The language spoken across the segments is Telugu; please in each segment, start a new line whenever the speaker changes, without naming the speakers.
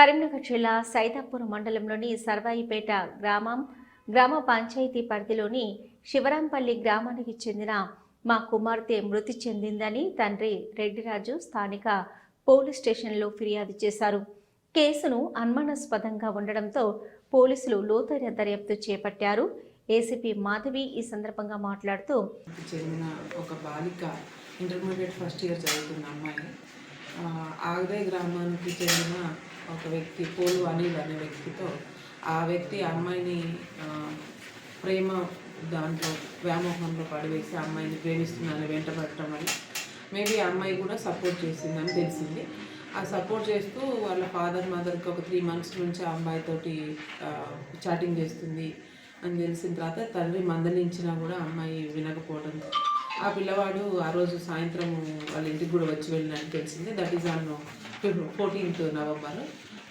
కరీంనగర్ జిల్లా సైదాపూర్ మండలంలోని సర్వాయిపేట గ్రామం గ్రామ పంచాయతీ పరిధిలోని శివరాంపల్లి గ్రామానికి చెందిన మా కుమార్తె మృతి చెందిందని తండ్రి రెడ్డిరాజు స్థానిక పోలీస్ స్టేషన్లో ఫిర్యాదు చేశారు. కేసును అనుమానాస్పదంగా ఉండడంతో పోలీసులు లోతైన దర్యాప్తు చేపట్టారు. ఏసీపీ మాధవి ఈ సందర్భంగా మాట్లాడుతూ
చెందిన ఒక బాలిక ఇంటర్మీడియట్ ఫస్ట్ ఇయర్ చదువుతున్న అమ్మాయి. ఆ, ఆగదే గ్రామానికి చెందిన ఒక వ్యక్తి పోలు అనిల్ అనే వ్యక్తితో ఆ వ్యక్తి అమ్మాయిని ప్రేమ దాంట్లో వ్యామోహంలో పడివేసి అమ్మాయిని ప్రేమిస్తున్నాను వెంటబడటం అని మేబీ ఆ అమ్మాయి కూడా సపోర్ట్ చేసిందని తెలిసింది. ఆ సపోర్ట్ చేస్తూ వాళ్ళ ఫాదర్ మదర్కి ఒక త్రీ మంత్స్ నుంచి ఆ అమ్మాయితోటి చాటింగ్ చేస్తుంది అని తెలిసిన తర్వాత తండ్రి మందలించినా కూడా అమ్మాయి వినకపోవడం ఆ పిల్లవాడు ఆ రోజు సాయంత్రం వాళ్ళ ఇంటికి కూడా వచ్చి వెళ్ళినట్టు తెలిసింది. That is on fourteenth November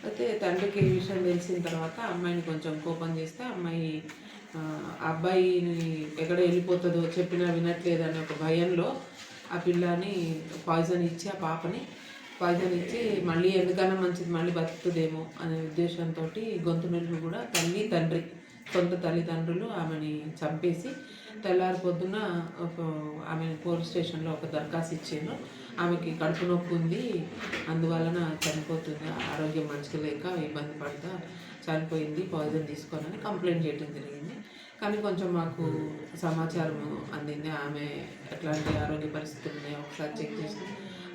అయితే తండ్రికి ఈ విషయం తెలిసిన తర్వాత అమ్మాయిని కొంచెం కోపం చేస్తే అమ్మాయి అబ్బాయిని ఎక్కడ వెళ్ళిపోతుందో చెప్పినా వినట్లేదు అనే ఒక భయంలో ఆ పిల్లని పాయిజన్ ఇచ్చి ఆ పాపని పాయిజన్ ఇచ్చి మళ్ళీ ఎందుకన్నా మంచిది మళ్ళీ బతుకుతుందేమో అనే ఉద్దేశంతో గొంతు నులుము కూడా తల్లి తండ్రి సొంత తల్లిదండ్రులు ఆమెని చంపేసి తెల్లారి పొద్దున ఒక ఆమె పోలీస్ స్టేషన్లో ఒక దరఖాస్తు ఇచ్చాను. ఆమెకి కడుపు నొప్పి ఉంది. అందువలన చనిపోతుంది. ఆరోగ్యం మంచిగా లేక ఇబ్బంది పడతా చనిపోయింది. పాయిజన్ తీసుకోనని కంప్లైంట్ చేయడం జరిగింది. కానీ కొంచెం మాకు సమాచారం అందింది. ఆమె ఎట్లాంటి ఆరోగ్య పరిస్థితులు ఉన్నాయో ఒకసారి చెక్ చేసి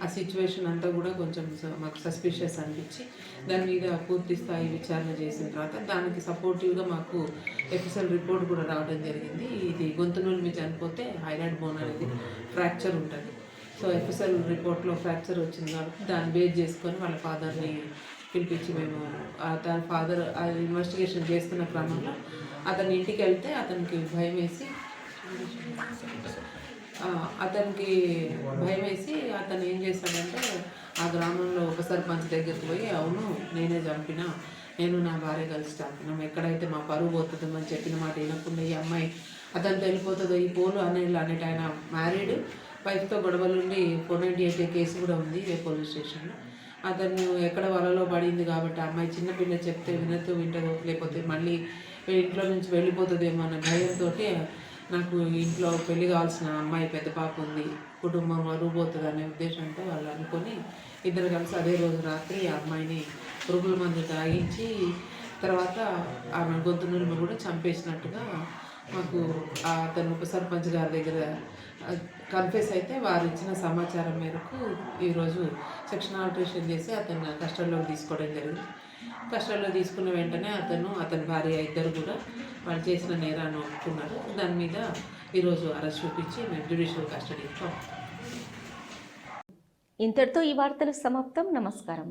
ఆ సిచ్యువేషన్ అంతా కూడా కొంచెం స- మాకు సస్పిషియస్ అనిపించి దాని మీద పూర్తి స్థాయి విచారణ చేసిన తర్వాత దానికి సపోర్టివ్గా మాకు ఎఫ్ఎస్ఎల్ రిపోర్ట్ కూడా రావడం జరిగింది. ఇది గొంతు నూనె మీద చనిపోతే హైరాయిడ్ బోన్ అనేది ఫ్రాక్చర్ ఉంటుంది. సో ఎఫ్ఎస్ఎల్ రిపోర్ట్లో ఫ్రాక్చర్ వచ్చింది కాబట్టి దాన్ని బేస్ చేసుకొని వాళ్ళ ఫాదర్ని పిలిపించి మేము దాని ఫాదర్ ఇన్వెస్టిగేషన్ చేస్తున్న క్రమంలో అతని ఇంటికి వెళ్తే అతనికి భయం వేసి అతనికి భయం వేసి అతను ఏం చేశాడంటే ఆ గ్రామంలో ఒక సర్పంచ్ దగ్గరికి పోయి అవును నేనే చంపిన. నేను నా భార్య కలిసి చంపినాం. ఎక్కడైతే మా పరువు పోతుందో అని చెప్పిన మాట వినకుండా ఈ అమ్మాయి అతను వెళ్ళిపోతుందో ఈ పోలు అనే అనేట ఆయన మ్యారీడ్ వైఫ్తో గొడవలుండి ఫోర్ నైంటీ ఎయిట్ కేసు కూడా ఉంది పోలీస్ స్టేషన్లో. అతను ఎక్కడ వలలో పడింది కాబట్టి ఆ అమ్మాయి చిన్నపిల్ల చెప్తే వినతో వింటదో లేకపోతే మళ్ళీ ఇంట్లో నుంచి వెళ్ళిపోతుందేమో అన్న భయంతో నాకు ఇంట్లో పెళ్ళి కావాల్సిన అమ్మాయి పెద్ద పాప ఉంది కుటుంబం అరుగుపోతుంది అనే ఉద్దేశంతో వాళ్ళు అనుకొని ఇద్దరు కలిసి అదే రోజు రాత్రి ఆ అమ్మాయిని పురుగుల మందు తాగించి తర్వాత ఆమె గొంతు నురుము కూడా చంపేసినట్టుగా మాకు అతను ఉప సర్పంచ్ గారి దగ్గర కన్ఫ్యూస్ అయితే వారు ఇచ్చిన సమాచారం మేరకు ఈరోజు సెక్షన్ ఆల్టరేషన్ చేసి అతను కష్టంలోకి తీసుకోవడం జరిగింది. కష్టంలో తీసుకున్న వెంటనే అతను అతని భార్య ఇద్దరు కూడా వాళ్ళు చేసిన నేరాన్ని ఒప్పుకున్నారు దాని మీద ఈరోజు అరెస్ట్ చూపించి మేము జ్యుడిషియల్ కస్టడీకి పంపుతాం.
ఇంతటితో ఈ వార్తలు సమాప్తం. నమస్కారం.